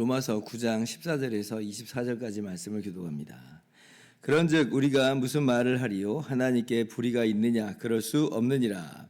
로마서 9장 14절에서 24절까지 말씀을 교독합니다. 그런즉 우리가 무슨 말을 하리요 하나님께 불의가 있느냐 그럴 수 없느니라.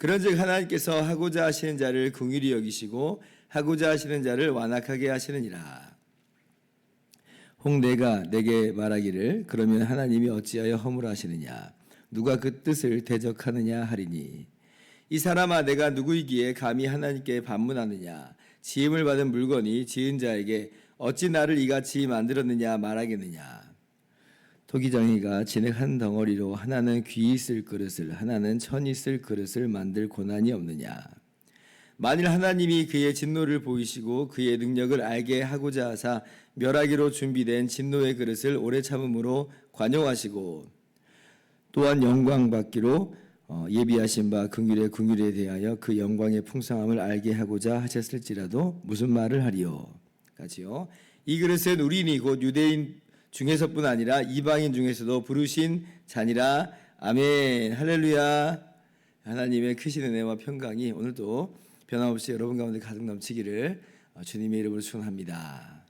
그런즉 하나님께서 하고자 하시는 자를 긍휼히 여기시고 하고자 하시는 자를 완악하게 하시느니라. 혹 내가 내게 말하기를 그러면 하나님이 어찌하여 허물하시느냐? 누가 그 뜻을 대적하느냐 하리니? 이 사람아 내가 누구이기에 감히 하나님께 반문하느냐? 지음을 받은 물건이 지은 자에게 어찌 나를 이같이 만들었느냐 말하겠느냐 토기장이가 진흙 한 덩어리로 하나는 귀 있을 그릇을 하나는 천 있을 그릇을 만들 고난이 없느냐? 만일 하나님이 그의 진노를 보이시고 그의 능력을 알게 하고자 하사 멸하기로 준비된 진노의 그릇을 오래 참음으로 관용하시고 또한 영광 받기로 어, 예비하신 바 긍휼의 긍휼에 대하여 그 영광의 풍성함을 알게 하고자 하셨을지라도 무슨 말을 하리요? 같이요. 이 그릇은 우리니 곧 유대인 중에서뿐 아니라 이방인 중에서도 부르신 자니라 아멘 할렐루야 하나님의 크신 은혜와 평강이 오늘도 변함없이 여러분 가운데 가득 넘치기를 어, 주님의 이름으로 축원합니다.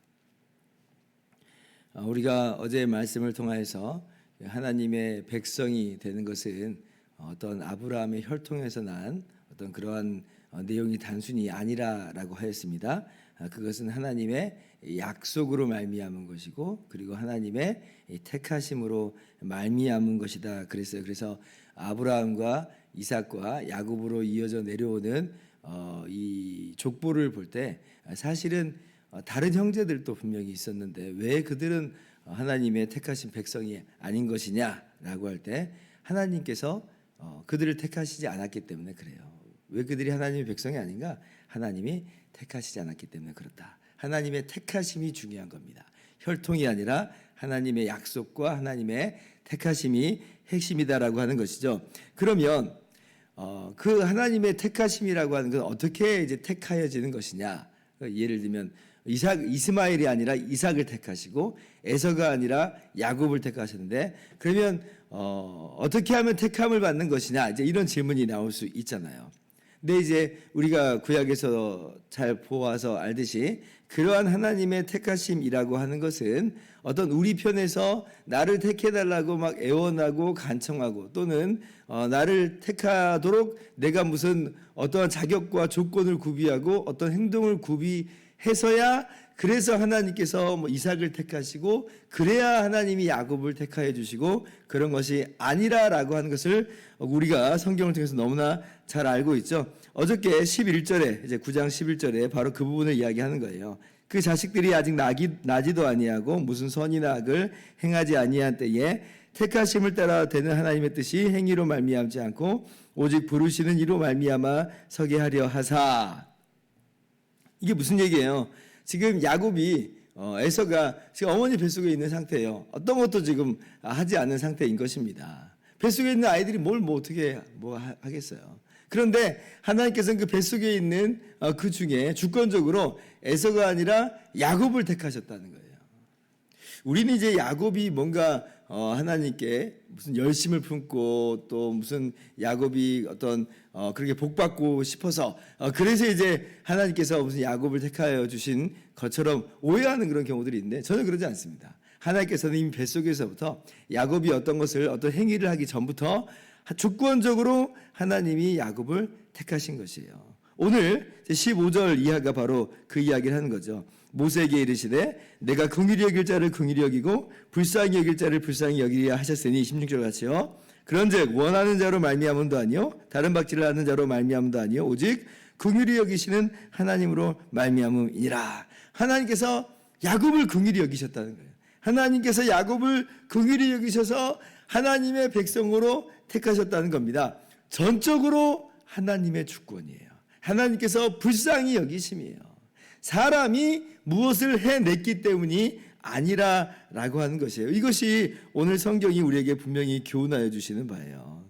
어, 우리가 어제 말씀을 통하여서 하나님의 백성이 되는 것은 어떤 아브라함의 혈통에서 난 어떤 그러한 어, 내용이 단순히 아니라라고 하였습니다. 아, 그것은 하나님의 약속으로 말미암은 것이고 그리고 하나님의 택하심으로 말미암은 것이다. 그랬어요. 그래서 아브라함과 이삭과 야곱으로 이어져 내려오는 어, 이 족보를 볼 때 사실은 어, 다른 형제들도 분명히 있었는데 왜 그들은 하나님의 택하신 백성이 아닌 것이냐라고 할 때 하나님께서 어, 그들을 택하시지 않았기 때문에 그래요. 왜 그들이 하나님의 백성이 아닌가? 하나님이 택하시지 않았기 때문에 그렇다. 하나님의 택하심이 중요한 겁니다. 혈통이 아니라 하나님의 약속과 하나님의 택하심이 핵심이다라고 하는 것이죠. 그러면 어, 그 하나님의 택하심이라고 하는 건 어떻게 이제 택하여지는 것이냐? 예를 들면 이삭 이스마엘이 아니라 이삭을 택하시고 에서가 아니라 야곱을 택하셨는데 그러면 어, 어떻게 하면 택함을 받는 것이냐? 이제 이런 질문이 나올 수 있잖아요. 근데 이제 우리가 구약에서 잘 보아서 알듯이 그러한 하나님의 택하심이라고 하는 것은 어떤 우리 편에서 나를 택해달라고 막 애원하고 간청하고 또는 어, 나를 택하도록 내가 무슨 어떠한 자격과 조건을 구비하고 어떤 행동을 구비해서야 그래서 하나님께서 뭐 이삭을 택하시고 그래야 하나님이 야곱을 택하여 주시고 그런 것이 아니라라고 하는 것을 우리가 성경을 통해서 너무나 잘 알고 있죠. 어저께 11절에 이제 9장 11절에 바로 그 부분을 이야기하는 거예요. 그 자식들이 아직 나기, 나지도 아니하고 무슨 선이나 악을 행하지 아니한 때에 택하심을 따라 되는 하나님의 뜻이 행위로 말미암지 않고 오직 부르시는 이로 말미암아 서게 하려 하사 이게 무슨 얘기예요? 지금 야곱이 어, 에서가 지금 어머니 뱃속에 있는 상태예요. 어떤 것도 지금 하지 않는 상태인 것입니다. 뱃속에 있는 아이들이 뭘 뭐 어떻게 뭐 하겠어요. 그런데 하나님께서는 그 뱃속에 있는 어, 그 중에 주권적으로 에서가 아니라 야곱을 택하셨다는 거예요. 우리는 이제 야곱이 뭔가 어, 하나님께 무슨 열심을 품고 또 무슨 야곱이 어떤 어, 그렇게 복받고 싶어서 어, 그래서 이제 하나님께서 무슨 야곱을 택하여 주신 것처럼 오해하는 그런 경우들이 있는데 저는 그러지 않습니다. 하나님께서는 이미 뱃속에서부터 야곱이 어떤 것을 어떤 행위를 하기 전부터 주권적으로 하나님이 야곱을 택하신 것이에요. 오늘 15절 이하가 바로 그 이야기를 하는 거죠. 모세에게 이르시되 내가 긍휼히 여길 자를 긍휼히 여기고 불쌍히 여길 자를 불쌍히 여기리라 하셨으니 16절 같이요. 그런즉 원하는 자로 말미암음도 아니요 다른 박질을 하는 자로 말미암음도 아니요 오직 긍휼히 여기시는 하나님으로 말미암음이니라. 하나님께서 야곱을 긍휼히 여기셨다는 거예요. 하나님께서 야곱을 긍휼히 여기셔서 하나님의 백성으로 택하셨다는 겁니다. 전적으로 하나님의 주권이에요. 하나님께서 불쌍히 여기심이에요. 사람이 무엇을 해냈기 때문이 아니라라고 하는 것이에요. 이것이 오늘 성경이 우리에게 분명히 교훈하여 주시는 바예요.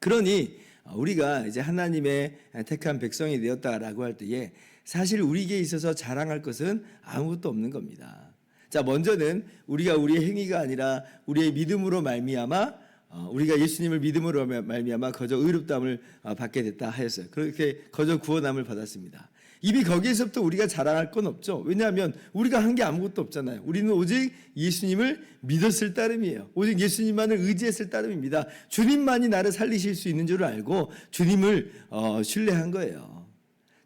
그러니 우리가 이제 하나님의 택한 백성이 되었다라고 할 때에 사실 우리에게 있어서 자랑할 것은 아무것도 없는 겁니다. 자, 먼저는 우리가 우리의 행위가 아니라 우리의 믿음으로 말미암아 어, 우리가 예수님을 믿음으로 말미암아 거저 의롭다함을 어, 받게 됐다 하였어요. 그렇게 거저 구원함을 받았습니다. 이미 거기에서부터 우리가 자랑할 건 없죠. 왜냐하면 우리가 한 게 아무것도 없잖아요. 우리는 오직 예수님을 믿었을 따름이에요. 오직 예수님만을 의지했을 따름입니다. 주님만이 나를 살리실 수 있는 줄 알고 주님을 어, 신뢰한 거예요.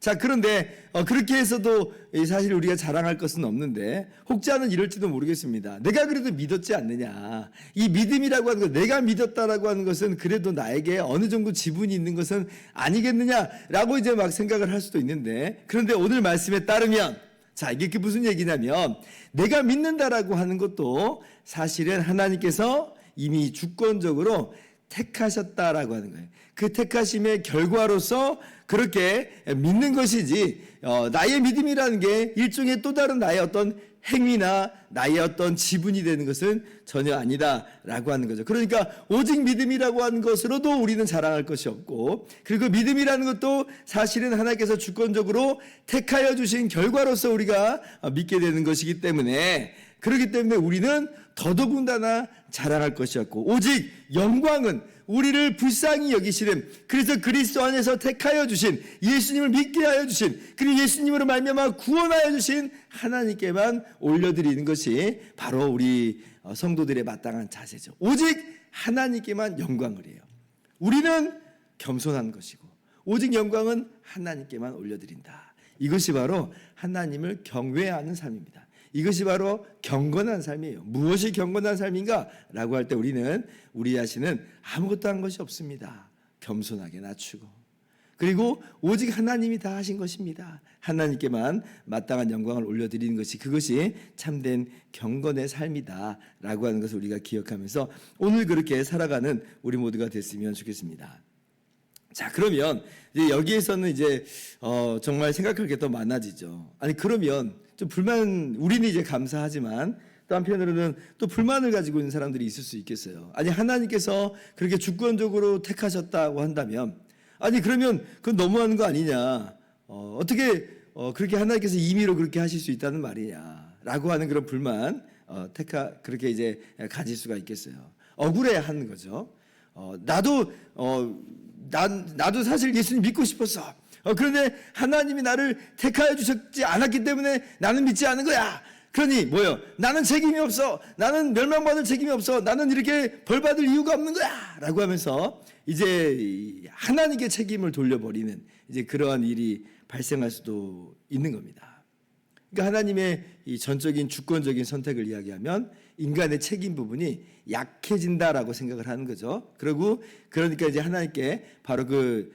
자, 그런데 어, 그렇게 해서도 사실 우리가 자랑할 것은 없는데 혹자는 이럴지도 모르겠습니다. 내가 그래도 믿었지 않느냐. 이 믿음이라고 하는 것, 내가 믿었다라고 하는 것은 그래도 나에게 어느 정도 지분이 있는 것은 아니겠느냐라고 이제 막 생각을 할 수도 있는데 그런데 오늘 말씀에 따르면 자, 이게 무슨 얘기냐면 내가 믿는다라고 하는 것도 사실은 하나님께서 이미 주권적으로 택하셨다라고 하는 거예요. 그 택하심의 결과로서 그렇게 믿는 것이지 어, 나의 믿음이라는 게 일종의 또 다른 나의 어떤 행위나 나의 어떤 지분이 되는 것은 전혀 아니다라고 하는 거죠. 그러니까 오직 믿음이라고 하는 것으로도 우리는 자랑할 것이 없고 그리고 믿음이라는 것도 사실은 하나님께서 주권적으로 택하여 주신 결과로서 우리가 믿게 되는 것이기 때문에 그렇기 때문에 우리는 더더군다나 자랑할 것이었고 오직 영광은 우리를 불쌍히 여기시는 그래서 그리스도 안에서 택하여 주신 예수님을 믿게 하여 주신 그리고 예수님으로 말미암아 구원하여 주신 하나님께만 올려드리는 것이 바로 우리 어, 성도들의 마땅한 자세죠. 오직 하나님께만 영광을 해요. 우리는 겸손한 것이고 오직 영광은 하나님께만 올려드린다. 이것이 바로 하나님을 경외하는 삶입니다. 이것이 바로 경건한 삶이에요. 무엇이 경건한 삶인가? 라고 할 때 우리는 우리 자신은 아무것도 한 것이 없습니다. 겸손하게 낮추고. 그리고 오직 하나님이 다 하신 것입니다. 하나님께만 마땅한 영광을 올려드리는 것이 그것이 참된 경건의 삶이다. 라고 하는 것을 우리가 기억하면서 오늘 그렇게 살아가는 우리 모두가 됐으면 좋겠습니다. 자, 그러면 이제 여기에서는 이제 어, 정말 생각할 게 더 많아지죠. 아니, 그러면 좀 불만 우리는 이제 감사하지만 또 한편으로는 또 불만을 가지고 있는 사람들이 있을 수 있겠어요. 아니 하나님께서 그렇게 주권적으로 택하셨다고 한다면 아니 그러면 그건 너무하는 거 아니냐? 어, 어떻게 어, 그렇게 하나님께서 임의로 그렇게 하실 수 있다는 말이냐라고 하는 그런 불만 어, 택하 그렇게 이제 가질 수가 있겠어요. 억울해 하는 거죠. 어, 나도 어, 난 나도 사실 예수님 믿고 싶었어. 어, 그런데 하나님이 나를 택하여 주셨지 않았기 때문에 나는 믿지 않은 거야. 그러니 뭐요? 나는 책임이 없어. 나는 멸망받을 책임이 없어. 나는 이렇게 벌받을 이유가 없는 거야. 라고 하면서 이제 하나님께 책임을 돌려버리는 이제 그러한 일이 발생할 수도 있는 겁니다. 그러니까 하나님의 이 전적인 주권적인 선택을 이야기하면 인간의 책임 부분이 약해진다라고 생각을 하는 거죠. 그리고 그러니까 이제 하나님께 바로 그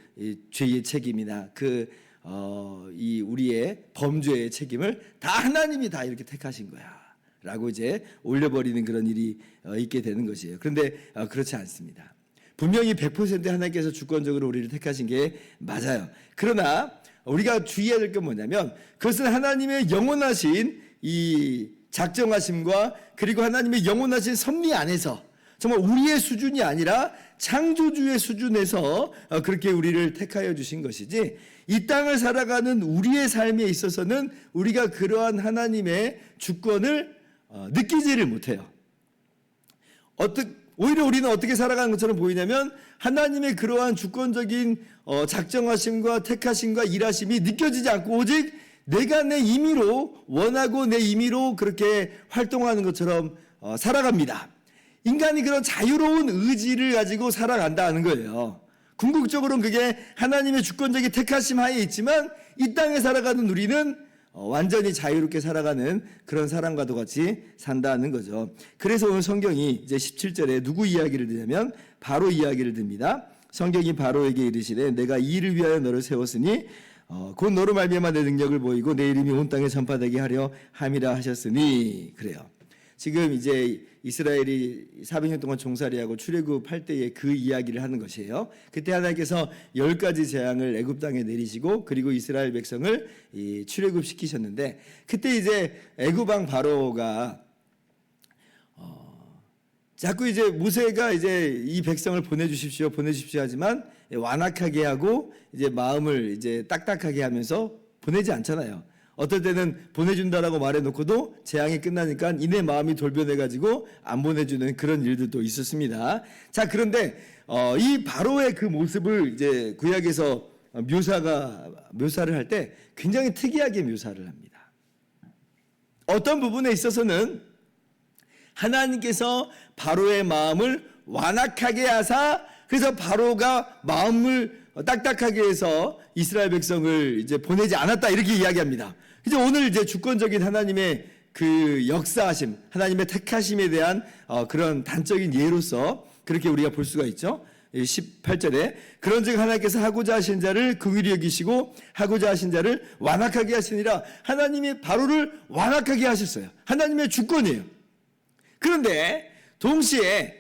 죄의 책임이나 그 어, 이 우리의 범죄의 책임을 다 하나님이 다 이렇게 택하신 거야. 라고 이제 올려버리는 그런 일이 어, 있게 되는 것이에요. 그런데 어, 그렇지 않습니다. 분명히 100% 하나님께서 주권적으로 우리를 택하신 게 맞아요. 그러나 우리가 주의해야 될 건 뭐냐면 그것은 하나님의 영원하신 이 작정하심과 그리고 하나님의 영원하신 섭리 안에서 정말 우리의 수준이 아니라 창조주의 수준에서 어, 그렇게 우리를 택하여 주신 것이지 이 땅을 살아가는 우리의 삶에 있어서는 우리가 그러한 하나님의 주권을 어, 느끼지를 못해요. 어떻게 오히려 우리는 어떻게 살아가는 것처럼 보이냐면 하나님의 그러한 주권적인 어, 작정하심과 택하심과 일하심이 느껴지지 않고 오직 내가 내 임의로 원하고 내 임의로 그렇게 활동하는 것처럼 어, 살아갑니다. 인간이 그런 자유로운 의지를 가지고 살아간다는 거예요. 궁극적으로는 그게 하나님의 주권적인 택하심 하에 있지만 이 땅에 살아가는 우리는 어, 완전히 자유롭게 살아가는 그런 사람과도 같이 산다는 거죠. 그래서 오늘 성경이 이제 17절에 누구 이야기를 드냐면 바로 이야기를 듭니다. 성경이 바로에게 이르시되 내가 이 일을 위하여 너를 세웠으니 어, 곧 너로 말미암아 내 능력을 보이고 내 이름이 온 땅에 전파되게 하려 함이라 하셨으니 그래요. 지금 이제 이스라엘이 400년 동안 종살이하고 출애굽할 때의 그 이야기를 하는 것이에요. 그때 하나님께서 열 가지 재앙을 애굽 땅에 내리시고 그리고 이스라엘 백성을 이 출애굽 시키셨는데 그때 이제 애굽 왕 바로가 어, 자꾸 이제 모세가 이제 이 백성을 보내주십시오, 보내주십시오 하지만 완악하게 하고 이제 마음을 이제 딱딱하게 하면서 보내지 않잖아요. 어떨 때는 보내준다라고 말해놓고도 재앙이 끝나니까 이내 마음이 돌변해가지고 안 보내주는 그런 일들도 있었습니다. 자 그런데 어, 이 바로의 그 모습을 이제 구약에서 묘사가 묘사를 할 때 굉장히 특이하게 묘사를 합니다. 어떤 부분에 있어서는 하나님께서 바로의 마음을 완악하게 하사 그래서 바로가 마음을 딱딱하게 해서 이스라엘 백성을 이제 보내지 않았다 이렇게 이야기합니다. 이제 오늘 이제 주권적인 하나님의 그 역사하심, 하나님의 택하심에 대한 어, 그런 단적인 예로서 그렇게 우리가 볼 수가 있죠. 18절에 그런즉 하나님께서 하고자 하신 자를 긍휼히 여기시고 하고자 하신 자를 완악하게 하시니라 하나님이 바로를 완악하게 하셨어요. 하나님의 주권이에요. 그런데 동시에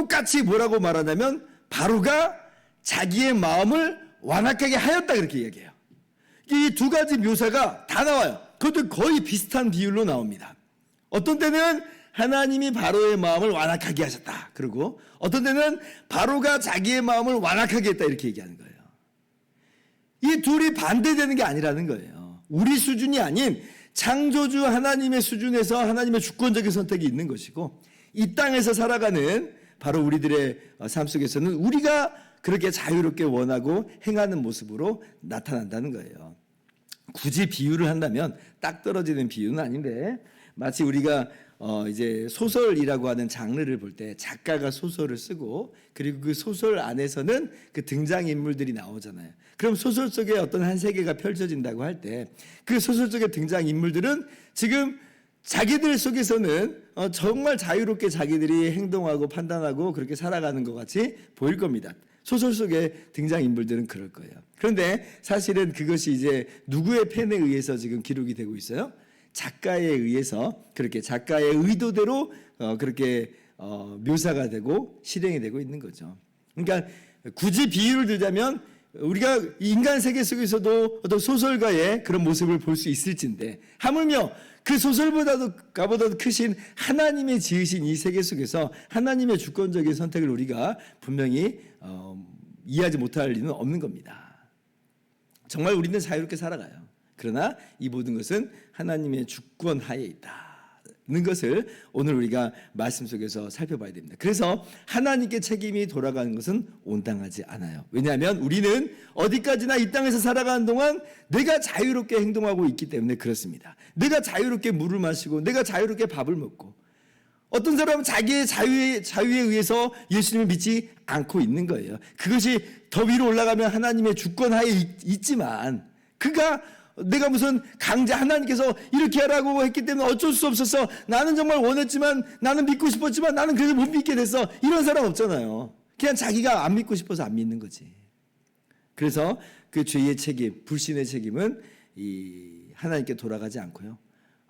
똑같이 뭐라고 말하냐면 바로가 자기의 마음을 완악하게 하였다 그렇게 이야기해요. 이 두 가지 묘사가 다 나와요. 그것도 거의 비슷한 비율로 나옵니다. 어떤 때는 하나님이 바로의 마음을 완악하게 하셨다. 그리고 어떤 때는 바로가 자기의 마음을 완악하게 했다 이렇게 얘기하는 거예요. 이 둘이 반대되는 게 아니라는 거예요. 우리 수준이 아닌 창조주 하나님의 수준에서 하나님의 주권적인 선택이 있는 것이고 이 땅에서 살아가는 바로 우리들의 삶 속에서는 우리가 그렇게 자유롭게 원하고 행하는 모습으로 나타난다는 거예요. 굳이 비유를 한다면 딱 떨어지는 비유는 아닌데 마치 우리가 어 이제 소설이라고 하는 장르를 볼 때 작가가 소설을 쓰고 그리고 그 소설 안에서는 그 등장 인물들이 나오잖아요. 그럼 소설 속에 어떤 한 세계가 펼쳐진다고 할 때 그 소설 속의 등장 인물들은 지금 자기들 속에서는 어 정말 자유롭게 자기들이 행동하고 판단하고 그렇게 살아가는 것 같이 보일 겁니다. 소설 속의 등장 인물들은 그럴 거예요. 그런데 사실은 그것이 이제 누구의 펜에 의해서 지금 기록이 되고 있어요? 작가에 의해서 그렇게 작가의 의도대로 어 그렇게 어 묘사가 되고 실행이 되고 있는 거죠. 그러니까 굳이 비유를 들자면 우리가 인간 세계 속에서도 어떤 소설가의 그런 모습을 볼 수 있을진데 하물며 그 소설보다도 가보다도 크신 하나님의 지으신 이 세계 속에서 하나님의 주권적인 선택을 우리가 분명히 어, 이해하지 못할 리는 없는 겁니다. 정말 우리는 자유롭게 살아가요. 그러나 이 모든 것은 하나님의 주권 하에 있다 는 것을 오늘 우리가 말씀 속에서 살펴봐야 됩니다. 그래서 하나님께 책임이 돌아가는 것은 온당하지 않아요. 왜냐하면 우리는 어디까지나 이 땅에서 살아가는 동안 내가 자유롭게 행동하고 있기 때문에 그렇습니다. 내가 자유롭게 물을 마시고 내가 자유롭게 밥을 먹고 어떤 사람은 자기의 자유에, 자유에 의해서 예수님을 믿지 않고 있는 거예요. 그것이 더 위로 올라가면 하나님의 주권 하에 있, 지만 그가 내가 무슨 강제 하나님께서 이렇게 하라고 했기 때문에 어쩔 수 없어서 나는 정말 원했지만 나는 믿고 싶었지만 나는 그래서 못 믿게 됐어. 이런 사람 없잖아요. 그냥 자기가 안 믿고 싶어서 안 믿는 거지. 그래서 그 죄의 책임, 불신의 책임은 이 하나님께 돌아가지 않고요.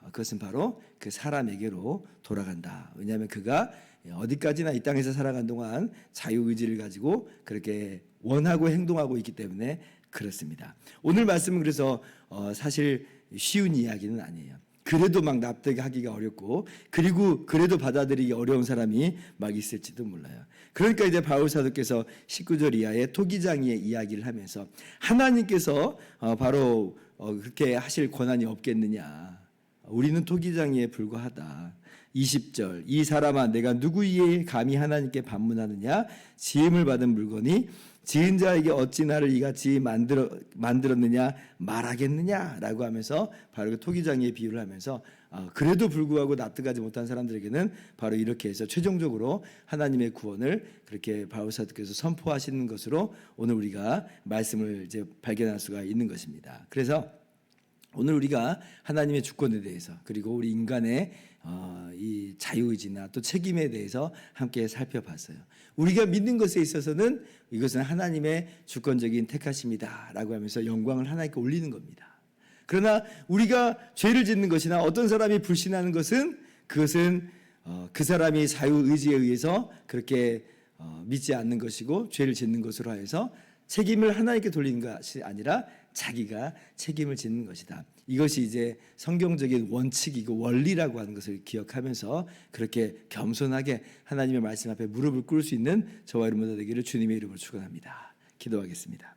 그것은 바로 그 사람에게로 돌아간다. 왜냐하면 그가 어디까지나 이 땅에서 살아간 동안 자유 의지를 가지고 그렇게 원하고 행동하고 있기 때문에 그렇습니다. 오늘 말씀은 그래서 어 사실 쉬운 이야기는 아니에요. 그래도 막 납득하기가 어렵고 그리고 그래도 받아들이기 어려운 사람이 막 있을지도 몰라요. 그러니까 이제 바울 사도께서 19절 이하의 토기장이의 이야기를 하면서 하나님께서 어 바로 어 그렇게 하실 권한이 없겠느냐. 우리는 토기장이에 불과하다. 20절 이 사람아 내가 누구이에 감히 하나님께 반문하느냐 지음을 받은 물건이 지은 자에게 어찌 나를 이같이 만들어, 만들었느냐 말하겠느냐라고 하면서 바로 그 토기장이의 비유를 하면서 어, 그래도 불구하고 납득하지 못한 사람들에게는 바로 이렇게 해서 최종적으로 하나님의 구원을 그렇게 바울사도께서 선포하시는 것으로 오늘 우리가 말씀을 이제 발견할 수가 있는 것입니다. 그래서 오늘 우리가 하나님의 주권에 대해서 그리고 우리 인간의 어, 이 자유의지나 또 책임에 대해서 함께 살펴봤어요. 우리가 믿는 것에 있어서는 이것은 하나님의 주권적인 택하심이다라고 하면서 영광을 하나님께 올리는 겁니다. 그러나 우리가 죄를 짓는 것이나 어떤 사람이 불신하는 것은 그것은 어, 그 사람이 자유의지에 의해서 그렇게 어, 믿지 않는 것이고 죄를 짓는 것으로 해서 책임을 하나님께 돌리는 것이 아니라 자기가 책임을 짓는 것이다. 이것이 이제 성경적인 원칙이고 원리라고 하는 것을 기억하면서 그렇게 겸손하게 하나님의 말씀 앞에 무릎을 꿇을 수 있는 저와 여러분들 되기를 주님의 이름으로 축원합니다. 기도하겠습니다.